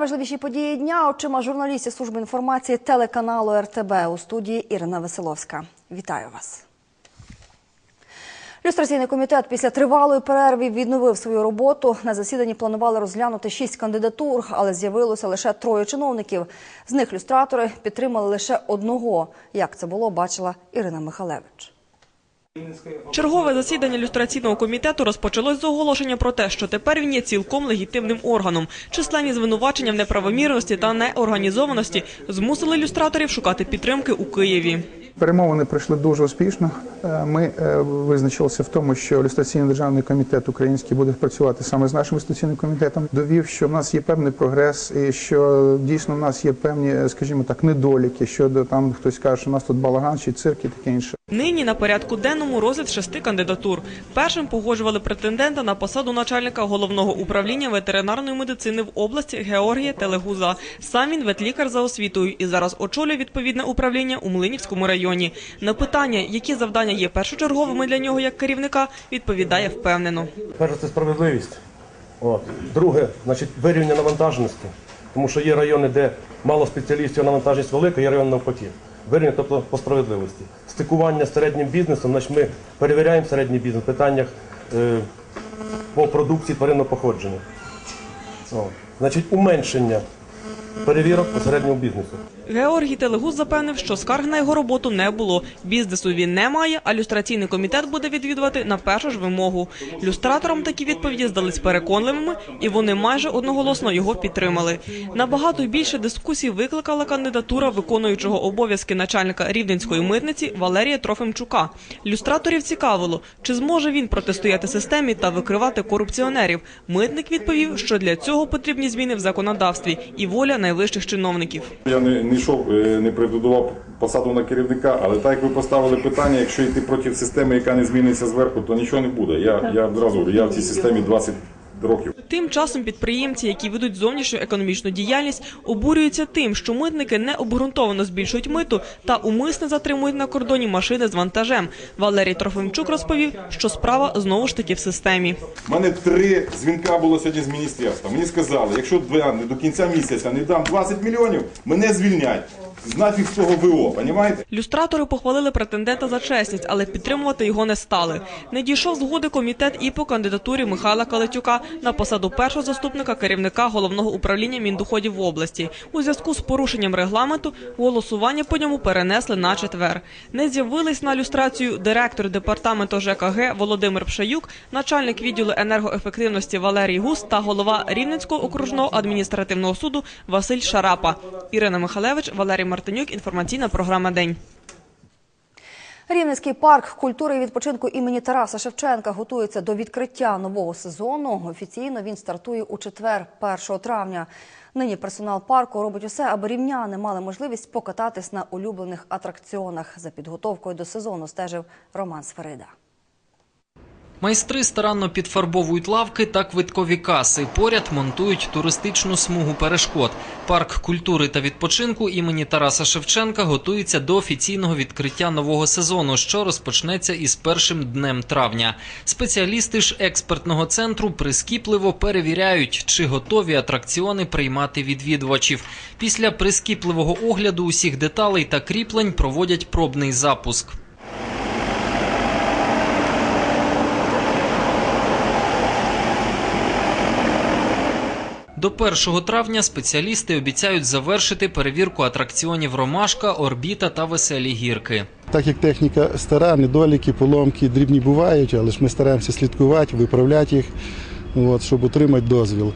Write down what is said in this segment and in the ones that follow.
Найважливіші події дня очима журналістів служби інформації телеканалу РТБ у студії Ірина Веселовська. Вітаю вас. Люстраційний комітет після тривалої перерви відновив свою роботу. На засіданні планували розглянути шість кандидатур, але з'явилося лише троє чиновників. З них люстратори підтримали лише одного. Як це було, бачила Ірина Михалевич. Чергове засідання люстраційного комітету розпочалось з оголошення про те, що тепер він є цілком легітимним органом. Численні звинувачення в неправомірності та неорганізованості змусили люстраторів шукати підтримки у Києві. Перемовини пройшли дуже успішно. Е, Ми е, визначилися в тому, що люстраційний державний комітет український буде працювати саме з нашим люстраційним комітетом. Довів, що в нас є певний прогрес, і що дійсно в нас є певні, скажімо так, недоліки. Щодо там хтось каже, що у нас тут балаган чи цирк і таке інше. Нині на порядку денному розгляд шести кандидатур. Першим погоджували претендента на посаду начальника головного управління ветеринарної медицини в області Георгія Телегуза. Сам він ветлікар за освітою і зараз очолює відповідне управління у Млинівському районі. На питання, які завдання є першочерговими для нього як керівника, відповідає впевнено. Перше, це справедливість. От. Друге, значить, вирівняння навантаженості. Тому що є райони, де мало спеціалістів, навантаженість велика, є район навпаки. Вирівняння, тобто по справедливості. Стикування з середнім бізнесом, значить ми перевіряємо середній бізнес в питаннях е, по продукції тваринного походження. О. Значить, уменшення перевірок по середньому бізнесу. Георгій Телегуз запевнив, що скарг на його роботу не було. Бізнесу він не має, а люстраційний комітет буде відвідувати на першу ж вимогу. Люстраторам такі відповіді здались переконливими, і вони майже одноголосно його підтримали. Набагато більше дискусій викликала кандидатура виконуючого обов'язки начальника рівненської митниці Валерія Трофимчука. Люстраторів цікавило, чи зможе він протистояти системі та викривати корупціонерів. Митник відповів, що для цього потрібні зміни в законодавстві і воля найвищих чиновників. Я не, не йшов, е, не претендував посаду на керівника, але так як ви поставили питання, якщо йти проти системи, яка не зміниться зверху, то нічого не буде. Я, я одразу я в цій системі 20 років. Тим часом підприємці, які ведуть зовнішню економічну діяльність, обурюються тим, що митники необґрунтовано збільшують миту та умисне затримують на кордоні машини з вантажем. Валерій Трофимчук розповів, що справа знову ж таки в системі. У мене три дзвінка було сьогодні з міністерства. Мені сказали, якщо я до кінця місяця не дам 20 мільйонів, мене звільнять. Нафіг з цього ВО, понімаєте? Люстратори похвалили претендента за чесність, але підтримувати його не стали. Не дійшов згоди комітет і по кандидатурі Михайла Калетюка на посаду першого заступника керівника головного управління міндоходів в області. У зв'язку з порушенням регламенту голосування по ньому перенесли на четвер. Не з'явились на люстрацію директор департаменту ЖКГ Володимир Пшаюк, начальник відділу енергоефективності Валерій Гус та голова Рівненського окружного адміністративного суду Василь Шарапа. Ірина Михалевич, Валерій Мартинюк. Інформаційна програма День. Рівненський парк культури і відпочинку імені Тараса Шевченка готується до відкриття нового сезону. Офіційно він стартує у четвер, 1 травня. Нині персонал парку робить усе, аби рівняни мали можливість покататись на улюблених атракціонах. За підготовкою до сезону стежив Роман Сферида. Майстри старанно підфарбовують лавки та квиткові каси. Поряд монтують туристичну смугу перешкод. Парк культури та відпочинку імені Тараса Шевченка готується до офіційного відкриття нового сезону, що розпочнеться із першим днем травня. Спеціалісти ж експертного центру прискіпливо перевіряють, чи готові атракціони приймати відвідувачів. Після прискіпливого огляду усіх деталей та кріплень проводять пробний запуск. До 1 травня спеціалісти обіцяють завершити перевірку атракціонів Ромашка, Орбіта та Веселі гірки. Так як техніка стара, недоліки, поломки дрібні бувають, але ж ми стараємося слідкувати, виправляти їх, от, щоб отримати дозвіл.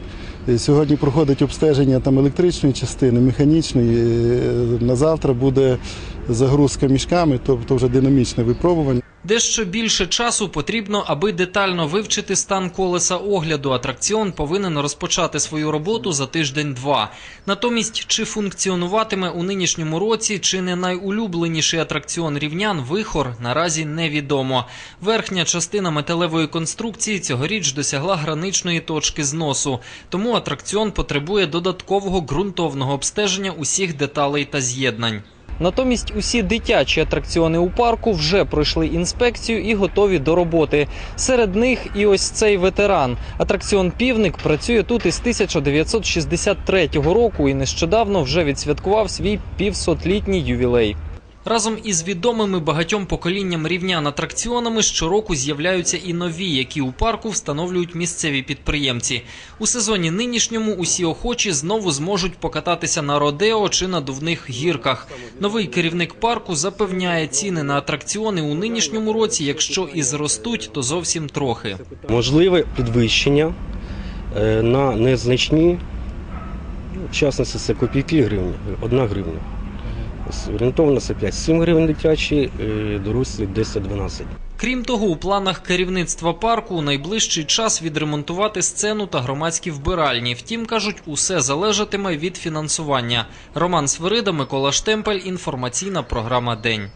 Сьогодні проходить обстеження там електричної частини, механічної. Е, На завтра буде загрузка мішками, тобто вже динамічне випробування. Дещо більше часу потрібно, аби детально вивчити стан колеса огляду. Атракціон повинен розпочати свою роботу за тиждень-два. Натомість, чи функціонуватиме у нинішньому році, чи не найулюбленіший атракціон рівнян вихор наразі невідомо. Верхня частина металевої конструкції цьогоріч досягла граничної точки зносу, тому атракціон потребує додаткового ґрунтовного обстеження усіх деталей та з'єднань. Натомість усі дитячі атракціони у парку вже пройшли інспекцію і готові до роботи. Серед них і ось цей ветеран. Атракціон Півник працює тут із 1963 року і нещодавно вже відсвяткував свій півсотлітній ювілей. Разом із відомими багатьом поколінням рівнян атракціонами щороку з'являються і нові, які у парку встановлюють місцеві підприємці. У сезоні нинішньому усі охочі знову зможуть покататися на родео чи надувних гірках. Новий керівник парку запевняє, ціни на атракціони у нинішньому році, якщо і зростуть, то зовсім трохи. Можливе підвищення е, на незначні, ну, в частності це копійки гривні, 1 гривня. Орієнтовно це 5-7 гривень дитячі, е, дорослі 10-12. Крім того, у планах керівництва парку у найближчий час відремонтувати сцену та громадські вбиральні. Втім, кажуть, усе залежатиме від фінансування. Роман Свирида, Микола Штемпель. Інформаційна програма День.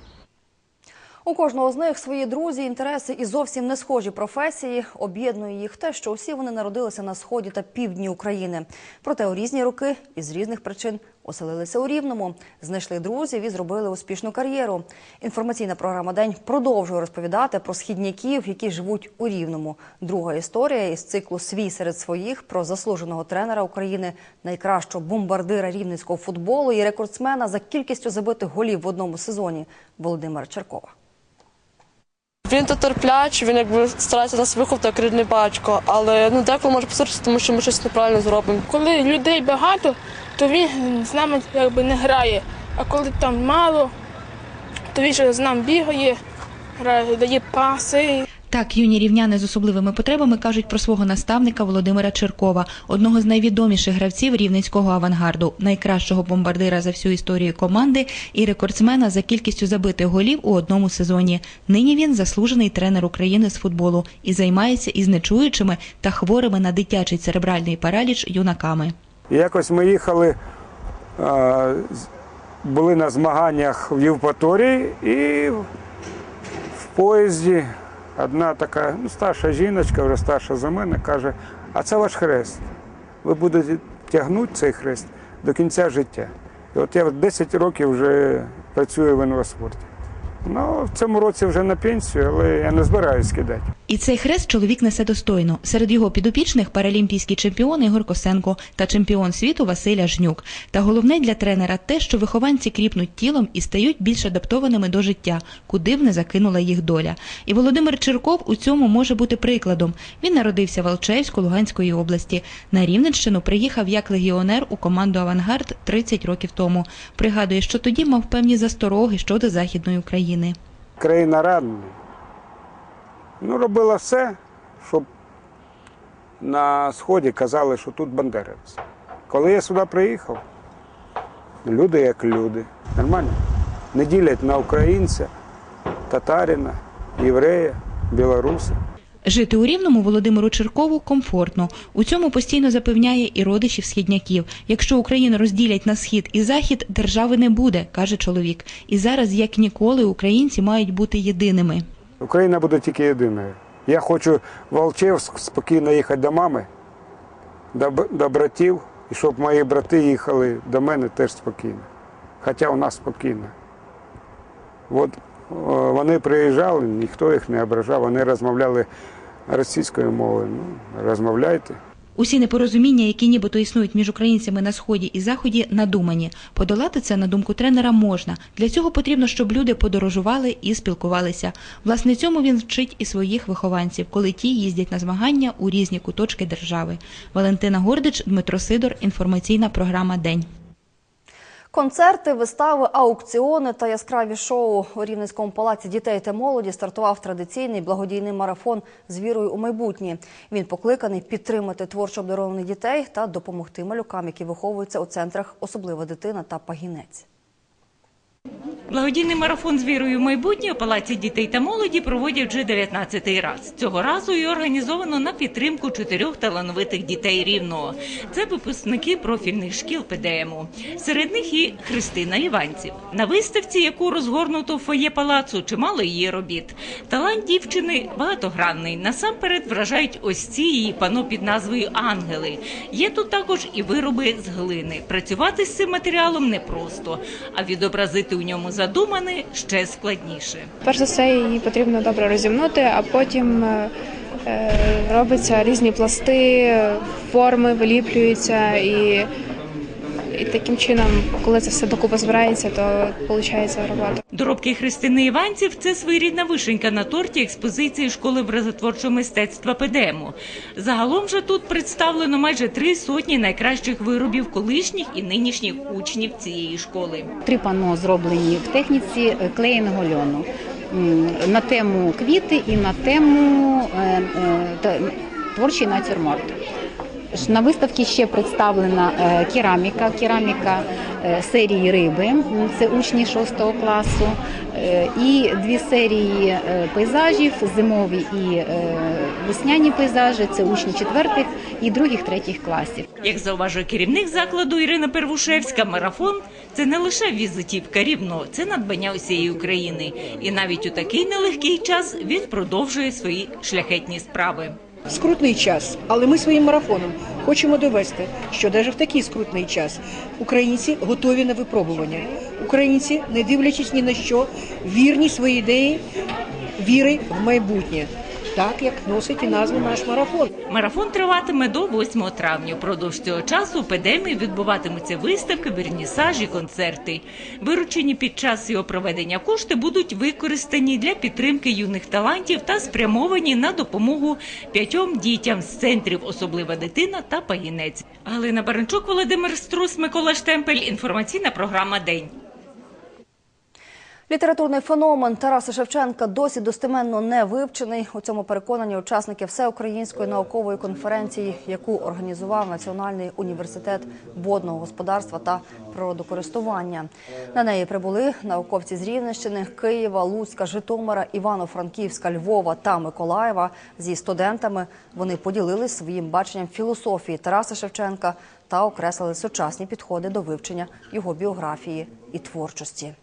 У кожного з них свої друзі, інтереси і зовсім не схожі професії. Об'єднує їх те, що усі вони народилися на сході та півдні України. Проте у різні роки і з різних причин оселилися у Рівному, знайшли друзів і зробили успішну кар'єру. Інформаційна програма День продовжує розповідати про східняків, які живуть у Рівному. Друга історія із циклу Свій серед своїх про заслуженого тренера України, найкращого бомбардира рівненського футболу і рекордсмена за кількістю забитих голів в одному сезоні Володимира Черкова. Він то терплячий, він якби старається нас виховати як рідний батько, але ну деколи може посердитися, тому що ми щось неправильно зробимо. Коли людей багато, то він з нами якби не грає. А коли там мало, то він ще з нами бігає, грає, дає паси. Так, юні рівняни з особливими потребами кажуть про свого наставника Володимира Черкова, одного з найвідоміших гравців рівненського авангарду, найкращого бомбардира за всю історію команди і рекордсмена за кількістю забитих голів у одному сезоні. Нині він заслужений тренер України з футболу і займається із нечуючими та хворими на дитячий церебральний параліч юнаками. І Якось ми їхали, були на змаганнях в Євпаторії і в поїзді одна така ну, старша жіночка, вже старша за мене, каже, а це ваш хрест. Ви будете тягнути цей хрест до кінця життя. І от я 10 років вже працюю в інваспорті. Ну, в цьому році вже на пенсію, але я не збираюсь кидати. І цей хрест чоловік несе достойно. Серед його підопічних паралімпійський чемпіон Ігор Косенко та чемпіон світу Василя Жнюк. Та головне для тренера те, що вихованці кріпнуть тілом і стають більш адаптованими до життя, куди б не закинула їх доля. І Володимир Черков у цьому може бути прикладом. Він народився в Алчевську Луганської області. На Рівненщину приїхав як легіонер у команду Авангард 30 років тому. Пригадує, що тоді мав певні застороги щодо західної України. країна радна. Ну, робила все, щоб на сході казали, що тут бандеровець. Коли я сюди приїхав, люди як люди. Нормально. Не ділять на українця, татарина, єврея, білоруса. Жити у Рівному Володимиру Черкову комфортно. У цьому постійно запевняє і родичів східняків. Якщо Україну розділять на схід і захід, держави не буде, каже чоловік. І зараз, як ніколи, українці мають бути єдиними. Україна буде тільки єдиною. Я хочу в Алчевськ спокійно їхати до мами, до, до братів, і щоб мої брати їхали до мене теж спокійно. Хоча у нас спокійно. От вони приїжджали, ніхто їх не ображав, вони розмовляли російською мовою. Ну, розмовляйте. Усі непорозуміння, які нібито існують між українцями на сході і заході, надумані. Подолати це, на думку тренера, можна. Для цього потрібно, щоб люди подорожували і спілкувалися. Власне, цьому він вчить і своїх вихованців, коли ті їздять на змагання у різні куточки держави. Валентина Гордич, Дмитро Сидор. Інформаційна програма День. Концерти, вистави, аукціони та яскраві шоу у Рівненському палаці дітей та молоді стартував традиційний благодійний марафон з вірою у майбутнє. Він покликаний підтримати творчо обдарованих дітей та допомогти малюкам, які виховуються у центрах особлива дитина та пагінець. Благодійний марафон з вірою в майбутнє у Палаці дітей та молоді проводять вже 19-й раз. Цього разу і організовано на підтримку чотирьох талановитих дітей рівного. Це випускники профільних шкіл ПДМу. Серед них і Христина Іванців. На виставці, яку розгорнуто в фоє палацу, чимало її робіт. Талант дівчини багатогранний. Насамперед вражають ось ці її пано під назвою Ангели. Є тут також і вироби з глини. Працювати з цим матеріалом непросто, а відобразити у ньому задумані, ще складніше. Перш за все, її потрібно добре розімнути, а потім е, е, різні пласти, форми виліплюються і, і таким чином, коли це все докупи збирається, то виходить робота. Доробки Христини Іванців це своєрідна вишенька на торті експозиції школи образотворчого мистецтва ПДМу. Загалом же тут представлено майже три сотні найкращих виробів колишніх і нинішніх учнів цієї школи. Три панно зроблені в техніці е, клеєного льону на тему квіти і на тему е, е, та- творчий натюрморт. На виставці ще представлена е, кераміка, кераміка е, серії риби, це учні 6 класу, е, і дві серії пейзажів, зимові і весняні пейзажі, це учні 4 і других третіх класів. Як зауважує керівник закладу Ірина Первушевська, марафон це не лише візитівка рівно, це надбання усієї України. І навіть у такий нелегкий час він продовжує свої шляхетні справи. Скрутний час, але ми своїм марафоном хочемо довести, що навіть в такий скрутний час українці готові на випробування. Українці, не дивлячись ні на що, вірні своїй ідеї віри в майбутнє, так як носить і назву наш марафон. Марафон триватиме до 8 травня. Впродовж цього часу у Педемі відбуватимуться виставки, вернісажі, концерти. Виручені під час його проведення кошти будуть використані для підтримки юних талантів та спрямовані на допомогу п'ятьом дітям з центрів Особлива дитина та пагінець. Галина Баранчук, Володимир Струс, Микола Штемпель. Інформаційна програма День. Літературний феномен Тараса Шевченка досі достеменно не вивчений. У цьому переконані учасники всеукраїнської наукової конференції, яку організував Національний університет водного господарства та природокористування. На неї прибули науковці з Рівненщини, Києва, Луцька, Житомира, Івано-Франківська, Львова та Миколаєва. Зі студентами вони поділились своїм баченням філософії Тараса Шевченка та окреслили сучасні підходи до вивчення його біографії і творчості.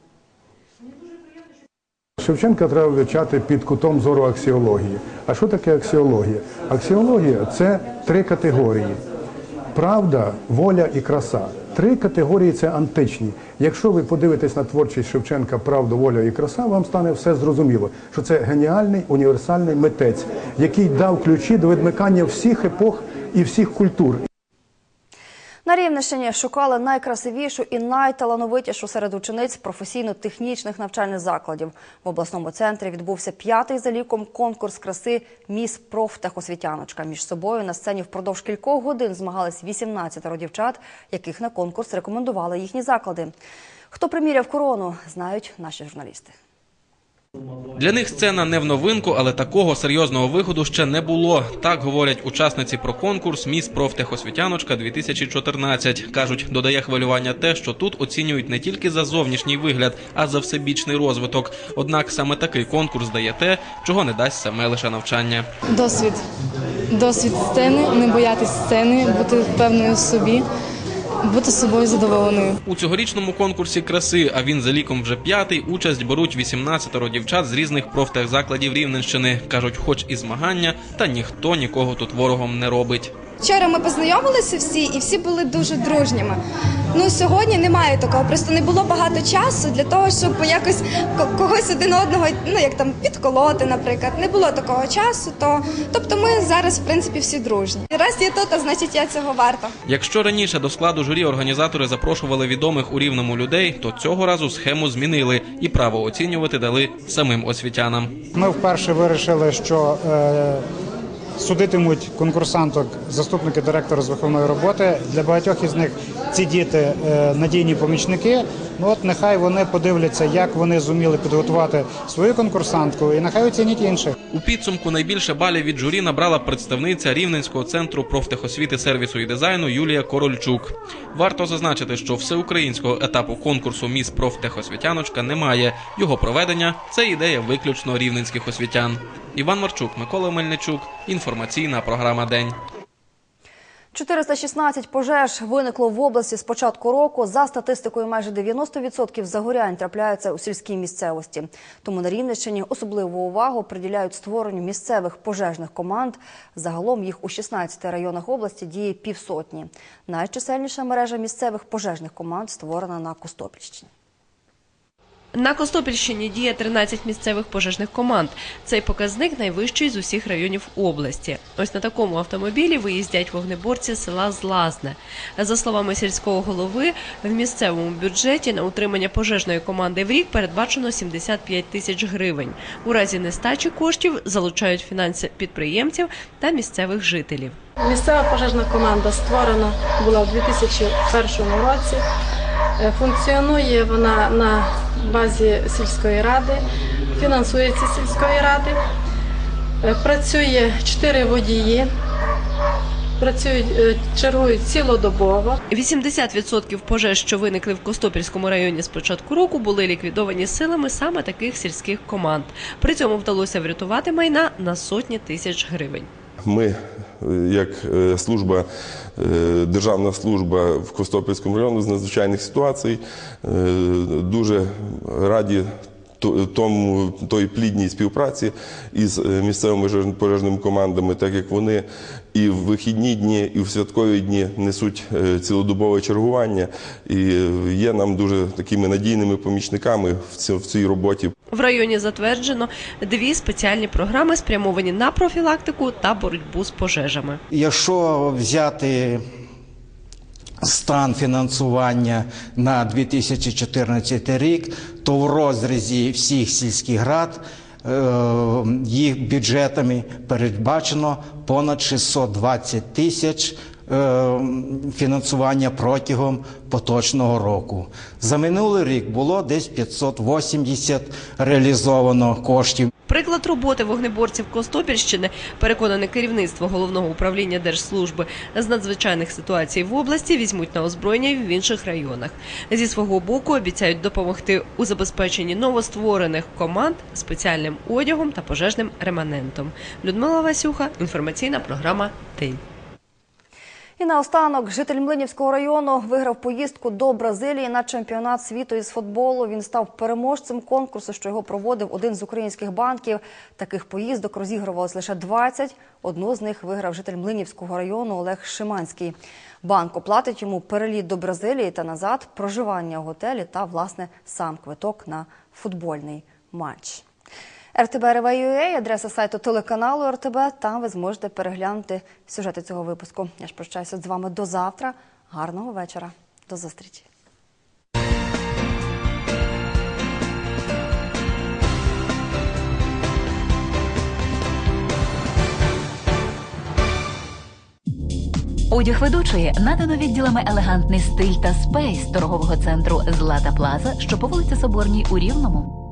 Шевченка треба вивчати під кутом зору аксіології. А що таке аксіологія? Аксіологія це три категорії: правда, воля і краса. Три категорії це античні. Якщо ви подивитесь на творчість Шевченка Правда, воля і краса, вам стане все зрозуміло, що це геніальний універсальний митець, який дав ключі до відмикання всіх епох і всіх культур. На Рівненщині шукали найкрасивішу і найталановитішу серед учениць професійно-технічних навчальних закладів. В обласному центрі відбувся п'ятий за ліком конкурс краси «Міс профтехосвітяночка». Між собою на сцені впродовж кількох годин змагались 18 дівчат, яких на конкурс рекомендували їхні заклади. Хто приміряв корону, знають наші журналісти. Для них сцена не в новинку, але такого серйозного виходу ще не було. Так говорять учасниці про конкурс Міс профтехосвітяночка 2014 Кажуть, додає хвилювання те, що тут оцінюють не тільки за зовнішній вигляд, а за всебічний розвиток. Однак саме такий конкурс дає те, чого не дасть саме лише навчання. Досвід. Досвід сцени, не боятись сцени, бути впевненою в собі, бути собою задоволеною. У цьогорічному конкурсі краси, а він за ліком вже п'ятий, участь беруть 18 дівчат з різних профтехзакладів Рівненщини. Кажуть, хоч і змагання, та ніхто нікого тут ворогом не робить. Вчора ми познайомилися всі, і всі були дуже дружніми. Ну сьогодні немає такого. Просто не було багато часу для того, щоб якось когось один одного, ну як там підколоти, наприклад. Не було такого часу. То тобто, ми зараз в принципі всі дружні. Раз я тут, а значить я цього варта. Якщо раніше до складу журі організатори запрошували відомих у рівному людей, то цього разу схему змінили і право оцінювати дали самим освітянам. Ми вперше вирішили, що е, судитимуть конкурсанток заступники директора з виховної роботи. Для багатьох із них ці діти е, надійні помічники. Ну от нехай вони подивляться, як вони зуміли підготувати свою конкурсантку, і нехай оцінять інших. У підсумку найбільше балів від журі набрала представниця Рівненського центру профтехосвіти, сервісу і дизайну Юлія Корольчук. Варто зазначити, що всеукраїнського етапу конкурсу Міс профтехосвітяночка немає. Його проведення це ідея виключно рівненських освітян. Іван Марчук, Микола Мельничук. Інформаційна програма День. 416 пожеж виникло в області з початку року. За статистикою, майже 90% загорянь трапляються у сільській місцевості. Тому на Рівненщині особливу увагу приділяють створенню місцевих пожежних команд. Загалом їх у 16 районах області діє півсотні. Найчисельніша мережа місцевих пожежних команд створена на Костопільщині. На Костопільщині діє 13 місцевих пожежних команд. Цей показник найвищий з усіх районів області. Ось на такому автомобілі виїздять вогнеборці села Злазне. За словами сільського голови, в місцевому бюджеті на утримання пожежної команди в рік передбачено 75 тисяч гривень. У разі нестачі коштів залучають фінанси підприємців та місцевих жителів. Місцева пожежна команда створена була у 2001 році. Е, Функціонує вона на базі сільської ради, фінансується сільської ради. Е, Працює чотири водії, працюють, е, чергують цілодобово. 80% пожеж, що виникли в Костопільському районі з початку року, були ліквідовані силами саме таких сільських команд. При цьому вдалося врятувати майна на сотні тисяч гривень. Ми, як е, служба, е, державна служба в Костопільському районі з надзвичайних ситуацій, е, дуже раді тому той плідній співпраці із місцевими пожеж- пожежними командами, так як вони і в вихідні дні, і в святкові дні несуть е, цілодобове чергування і е, є нам дуже такими надійними помічниками в ці- в цій роботі. В районі затверджено дві спеціальні програми, спрямовані на профілактику та боротьбу з пожежами. Якщо взяти стан фінансування на 2014 рік, то в розрізі всіх сільських рад їх бюджетами передбачено понад 620 тисяч е, фінансування протягом поточного року. За минулий рік було десь 580 реалізовано коштів. Приклад роботи вогнеборців Костопільщини, переконане керівництво головного управління Держслужби з надзвичайних ситуацій в області, візьмуть на озброєння в інших районах. Зі свого боку обіцяють допомогти у забезпеченні новостворених команд спеціальним одягом та пожежним реманентом. Людмила Васюха, інформаційна програма День. І наостанок житель Млинівського району виграв поїздку до Бразилії на чемпіонат світу із футболу. Він став переможцем конкурсу, що його проводив один з українських банків. Таких поїздок розігрувалось лише 20. Одну з них виграв житель Млинівського району Олег Шиманський. Банк оплатить йому переліт до Бразилії та назад, проживання в готелі та власне сам квиток на футбольний матч. РТБ адреса сайту телеканалу РТБ. Там ви зможете переглянути сюжети цього випуску. Я ж прощаюся з вами до завтра. Гарного вечора. До зустрічі. Одяг ведучої надано відділами елегантний стиль та спейс торгового центру Злата Плаза, що по вулиці Соборній у Рівному.